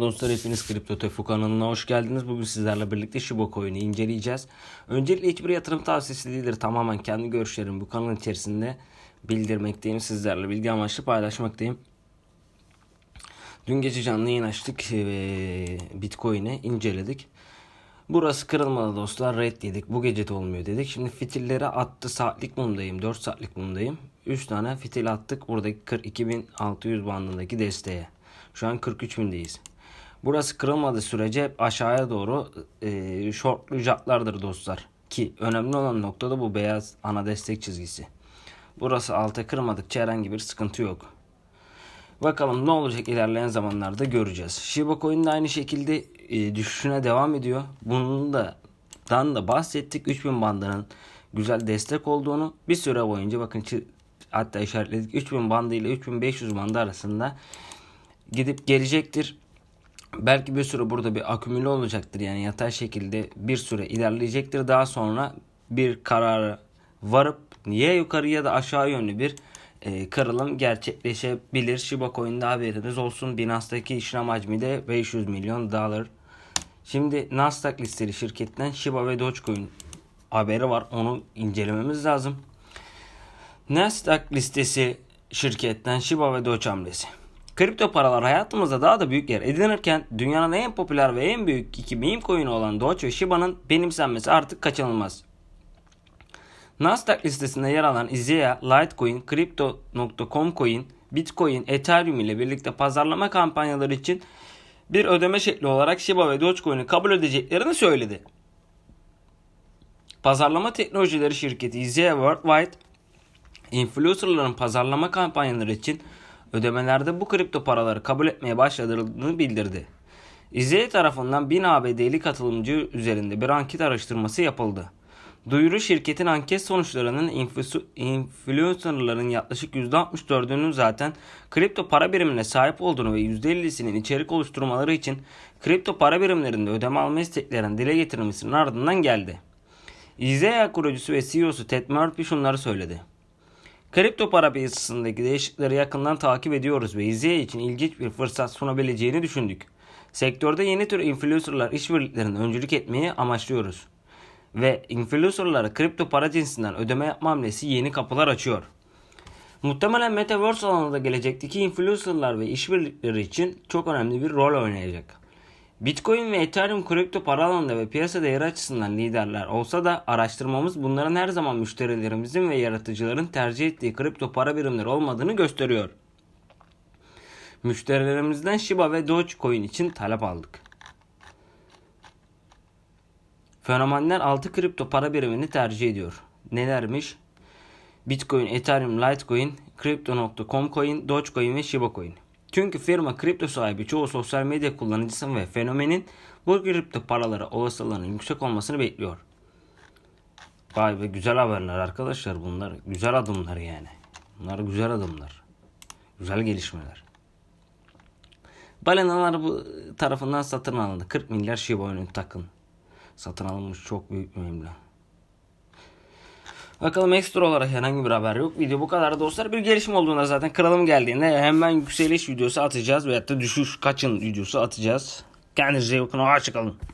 dostlar hepiniz Kripto Tefu kanalına hoş geldiniz. Bugün sizlerle birlikte Shiba Coin'i inceleyeceğiz. Öncelikle hiçbir yatırım tavsiyesi değildir. Tamamen kendi görüşlerimi bu kanal içerisinde bildirmekteyim. Sizlerle bilgi amaçlı paylaşmaktayım. Dün gece canlı yayın açtık ve Bitcoin'i inceledik. Burası kırılmadı dostlar. Red yedik. Bu gece de olmuyor dedik. Şimdi fitilleri attı. Saatlik mumdayım. 4 saatlik mumdayım. 3 tane fitil attık. Buradaki 42.600 bandındaki desteğe. Şu an 43.000'deyiz. Burası kırılmadığı sürece hep aşağıya doğru e, shortlayacaklardır dostlar. Ki önemli olan nokta da bu beyaz ana destek çizgisi. Burası alta kırmadıkça herhangi bir sıkıntı yok. Bakalım ne olacak ilerleyen zamanlarda göreceğiz. Shiba Coin de aynı şekilde e, düşüşüne devam ediyor. Bunun da dan da bahsettik 3000 bandının güzel destek olduğunu bir süre boyunca bakın hatta işaretledik 3000 bandı ile 3500 bandı arasında gidip gelecektir. Belki bir süre burada bir akümüle olacaktır yani yatay şekilde bir süre ilerleyecektir. Daha sonra bir karara varıp ya yukarı ya da aşağı yönlü bir e, kırılım gerçekleşebilir. Shiba Coin'de haberiniz olsun. Binance'daki işlem hacmi de 500 milyon dolar. Şimdi Nasdaq listeli şirketten Shiba ve Dogecoin haberi var. Onu incelememiz lazım. Nasdaq listesi şirketten Shiba ve Doge hamlesi. Kripto paralar hayatımızda daha da büyük yer edinirken dünyanın en popüler ve en büyük iki meme coin'i olan Doge ve Shiba'nın benimsenmesi artık kaçınılmaz. Nasdaq listesinde yer alan Izea, Litecoin, Crypto.com Coin, Bitcoin, Ethereum ile birlikte pazarlama kampanyaları için bir ödeme şekli olarak Shiba ve Dogecoin'i kabul edeceklerini söyledi. Pazarlama teknolojileri şirketi Izea Worldwide, influencerların pazarlama kampanyaları için ödemelerde bu kripto paraları kabul etmeye başladığını bildirdi. İZE tarafından 1000 ABD'li katılımcı üzerinde bir anket araştırması yapıldı. Duyuru şirketin anket sonuçlarının influ- influencerların yaklaşık %64'ünün zaten kripto para birimine sahip olduğunu ve %50'sinin içerik oluşturmaları için kripto para birimlerinde ödeme alma isteklerinin dile getirilmesinin ardından geldi. İZEA kurucusu ve CEO'su Ted Murphy şunları söyledi. Kripto para piyasasındaki değişiklikleri yakından takip ediyoruz ve izleye için ilginç bir fırsat sunabileceğini düşündük. Sektörde yeni tür influencerlar işbirliklerine öncülük etmeyi amaçlıyoruz. Ve influencerlara kripto para cinsinden ödeme yapma hamlesi yeni kapılar açıyor. Muhtemelen Metaverse alanında gelecekteki influencerlar ve işbirlikleri için çok önemli bir rol oynayacak. Bitcoin ve Ethereum kripto para alanında ve piyasa değeri açısından liderler olsa da araştırmamız bunların her zaman müşterilerimizin ve yaratıcıların tercih ettiği kripto para birimleri olmadığını gösteriyor. Müşterilerimizden Shiba ve Dogecoin için talep aldık. Fenomenler 6 kripto para birimini tercih ediyor. Nelermiş? Bitcoin, Ethereum, Litecoin, Crypto.com Coin, Dogecoin ve Shiba Coin. Çünkü firma kripto sahibi çoğu sosyal medya kullanıcısı ve fenomenin bu kripto paralara olasılığının yüksek olmasını bekliyor. Vay be güzel haberler arkadaşlar bunlar. Güzel adımlar yani. Bunlar güzel adımlar. Güzel gelişmeler. Balinalar bu tarafından satın alındı. 40 milyar Shiba Inu takın. Satın alınmış çok büyük bir meblağ. Bakalım ekstra olarak herhangi bir haber yok. Video bu kadar dostlar. Bir gelişme olduğunda zaten kralım geldiğinde hemen yükseliş videosu atacağız. Veyahut da düşüş kaçın videosu atacağız. Kendinize iyi bakın. Hoşçakalın.